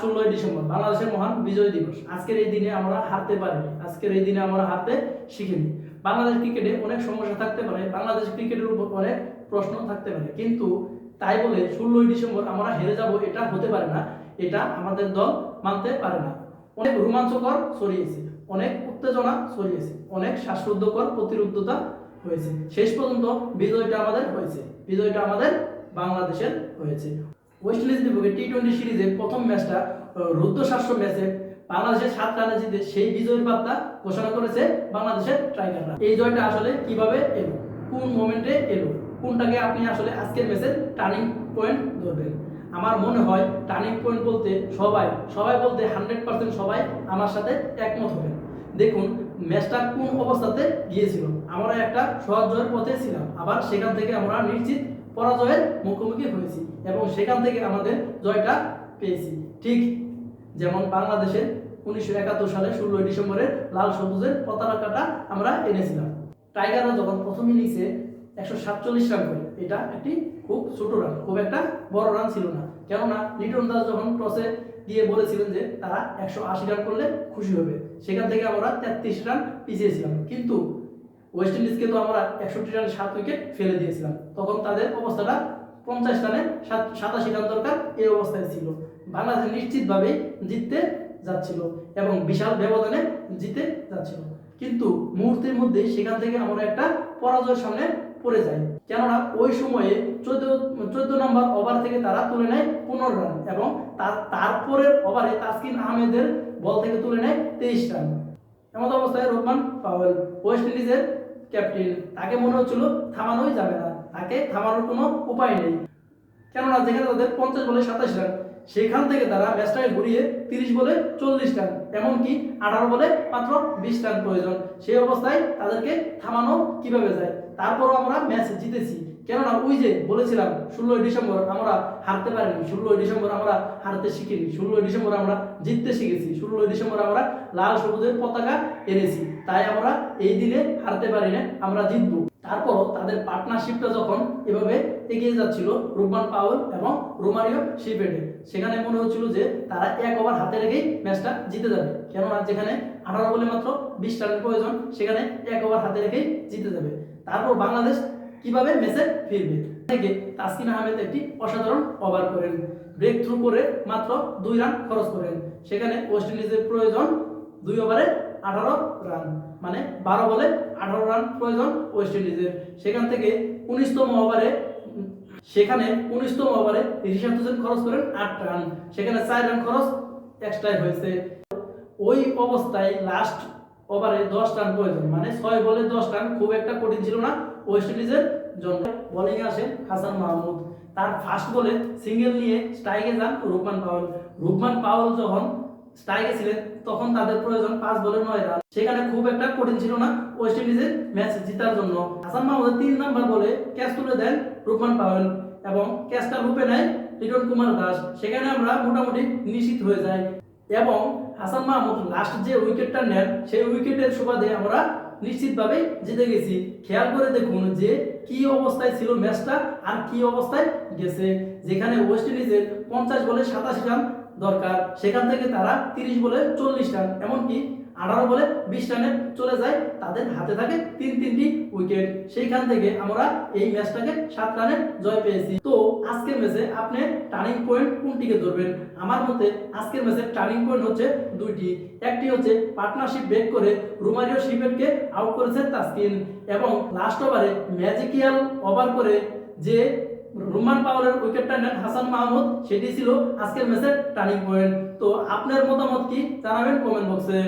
ষোলোই ডিসেম্বর, বাংলাদেশের মহান বিজয় দিবস। আজকের এই দিনে আমরা হারতে পারিনি, আজকের এই দিনে আমরা হারতে শিখিনি। বাংলাদেশ ক্রিকেটে অনেক সমস্যা থাকতে পারে, বাংলাদেশ ক্রিকেটের উপর অনেক প্রশ্ন থাকতে পারে। কিন্তু তাই বলে ষোলোই ডিসেম্বর আমরা হেরে যাব, এটা হতে পারে না, এটা আমাদের দল মানতে পারে না। অনেক রোমাঞ্চকর ছড়িয়েছে, অনেক উত্তেজনা ছড়িয়েছে, অনেক শ্বাসরুদ্ধকর প্রতিরোধতা হয়েছে। শেষ পর্যন্ত বিজয়টা আমাদের হয়েছে, বিজয়টা আমাদের বাংলাদেশের হয়েছে। ওয়েস্ট ইন্ডিজ বিপক্ষে টি টোয়েন্টি সিরিজের প্রথম ম্যাচটা রুদ্ধশ্বাস্য ম্যাচে বাংলাদেশের সাত রানে জিতে সেই বিজয়ের বার্তা ঘোষণা করেছে বাংলাদেশের স্ট্রাইকাররা এই জয়টা আসলে কীভাবে এলো? কোন মোমেন্টে এলো? কোনটাকে আপনি আসলে আজকের ম্যাচের টার্নিং পয়েন্ট ধরবেন? আমার মনে হয় টার্নিং পয়েন্ট বলতে সবাই সবাই বলতে হান্ড্রেড পার্সেন্ট সবাই আমার সাথে একমত হবেন দেখুন ম্যাচটা কোন অবস্থাতে গিয়েছিল? আমরা একটা সহজ জয়ের পথে ছিলাম, আবার সেখান থেকে আমরা নিশ্চিত পরাজয়ের মুখোমুখি হয়েছি এবং সেখান থেকে আমাদের জয়টা পেয়েছি। ঠিক যেমন বাংলাদেশের উনিশশো একাত্তর সালে ষোলোই ডিসেম্বরের লাল সবুজের পতাকাটা আমরা এনেছিলাম। টাইগাররা যখন প্রথম ইনিংসে একশো সাতচল্লিশ রান করে, এটা একটি খুব ছোট রান খুব একটা বড় রান ছিল না। কেননা লিটন দাস যখন টসে দিয়ে বলেছিলেন যে তারা একশো আশি রান করলে খুশি হবে, সেখান থেকে আমরা তেত্রিশ রান পিছিয়েছিলাম। কিন্তু ওয়েস্ট ইন্ডিজকে তো আমরা একষট্টি রানে সাত উইকেট ফেলে দিয়েছিলাম। তখন তাদের অবস্থাটা পঞ্চাশ রানে সাত, সাতাশি রান দরকার এই অবস্থায় ছিল। বাংলাদেশ নিশ্চিতভাবেই জিততে যাচ্ছিল এবং বিশাল ব্যবধানে জিতে যাচ্ছিল। কিন্তু মুহূর্তের মধ্যে সেখান থেকে আমরা একটা পরাজয়ের সামনে পড়ে যাই। কেননা ওই সময়ে চোদ্দ চোদ্দ নম্বর ওভার থেকে তারা তুলে নেয় পনেরো রান এবং তার তারপরের ওভারে তাসকিন আহমেদের বল থেকে তুলে নেয় তেইশ রান। এমন অবস্থায় রহমান পাওয়েল ওয়েস্ট ইন্ডিজের ক্যাপ্টেন, তাকে মনে হচ্ছিল থামানোই যাবে না। তাকে থামানোর কোনো উপায় নেই। কেননা যেখানে তাদের পঞ্চাশ বলে সাতাশ রান, সেখান থেকে তারা ম্যাচটাকে ঘুরিয়ে তিরিশ বলে চল্লিশ রান, এমনকি আঠারো বলে মাত্র বিশ রান প্রয়োজন। সেই অবস্থায় তাদেরকে থামানো কীভাবে যায়? তারপরও আমরা ম্যাচ জিতেছি। কেননা ওই যে বলেছিলাম, ষোলোই ডিসেম্বর আমরা হারতে পারিনি, ষোলোই ডিসেম্বর আমরা হারতে শিখিনি, ষোলোই ডিসেম্বর আমরা জিততে শিখেছি, ষোলোই ডিসেম্বর আমরা লাল সবুজের পতাকা এনেছি, তাই আমরা এই দিনে হারতে পারি না আমরা জিতবো। তারপর তাদের পার্টনারশিপটা যখন এভাবে এগিয়ে যাচ্ছিল রুবমান পাওয়েল এবং রোমারিও শিপেটে, সেখানে মনে হচ্ছিল যে তারা এক ওভার হাতে রেখেই ম্যাচটা জিতে যাবে। কেননা যেখানে আঠারো বলে মাত্র বিশ রানের প্রয়োজন, সেখানে এক ওভার হাতে রেখেই জিতে যাবে। তারপর বাংলাদেশ কীভাবে ম্যাচে ফিরবে? থেকে তাসকিন আহমেদ একটি অসাধারণ ওভার করেন। ব্রেক থ্রু করে মাত্র দুই রান খরচ করেন। সেখানে ওয়েস্ট ইন্ডিজের প্রয়োজন দুই ওভারে আঠারো রান মানে বারো বলে আঠারো রান প্রয়োজন ওয়েস্ট ইন্ডিজের সেখান থেকে উনিশতম ওভারে সেখানে উনিশতম ওভারে রিশাদ হোসেন খরচ করেন আট রান সেখানে চার রান খরচ এক্সট্রাই হয়েছে। ওই অবস্থায় লাস্ট ওভারে দশ রান প্রয়োজন। মানে ছয় বলে দশ রান খুব একটা কঠিন ছিল না ওয়েস্ট ইন্ডিজের জন্য। বোলিংয়ে আসেন হাসান মাহমুদ। তার ফার্স্ট বলে সিঙ্গেল নিয়ে স্ট্রাইকে যান রুকমান পাওয়েল। রুকমান পাওয়েল যখন স্ট্রাইকে ছিলেন, তখন তাদের প্রয়োজন পাঁচ বলে নয় রান। সেখানে খুব একটা কঠিন ছিল না ওয়েস্ট ইন্ডিজের ম্যাচ জেতার জন্য। হাসান মাহমুদের তিন নাম্বার বলে ক্যাচ তুলে দেন রুকমান পাওয়েল এবং ক্যাচটা লুপে নেয় লিটন কুমার দাস। সেখানে আমরা মোটামুটি নিশ্চিত হয়ে যাই। এবং হাসান মাহমুদ লাস্ট যে উইকেটটা নেন, সেই উইকেটের সুবাদে আমরা নিশ্চিতভাবে জিতে গেছি। খেয়াল করে দেখুন যে কি অবস্থায় ছিল ম্যাচটা আর কি অবস্থায় গেছে। যেখানে ওয়েস্ট ইন্ডিজের পঞ্চাশ বলে সাতাশি রান দরকার। সেখান থেকে তারা তিরিশ বলে চল্লিশ রান, এমনকি আঠারো বলে বিশ রানে চলে যায়। তাদের হাতে থাকে তিন তিনটি উইকেট। সেইখান থেকে আমরা এই ম্যাচটাকে সাত রানে জয় পেয়েছি। তো আজকের ম্যাচে আপনি টার্নিং পয়েন্ট কোনটিকে ধরবেন? আমার মতে আজকের ম্যাচের টার্নিং পয়েন্ট হচ্ছে দুইটি। একটি হচ্ছে পার্টনারশিপ ব্রেক করে রোমারিও শিপেটকে আউট করেছে তাসকিন, এবং লাস্ট ওভারে ম্যাজিকিয়াল ওভার করে যে রোমান পাওয়ারের উইকেটটা নেন হাসান মাহমুদ, সেটি ছিল আজকের ম্যাচের টার্নিং পয়েন্ট তো আপনার মতামত কি? জানাবেন কমেন্ট বক্সে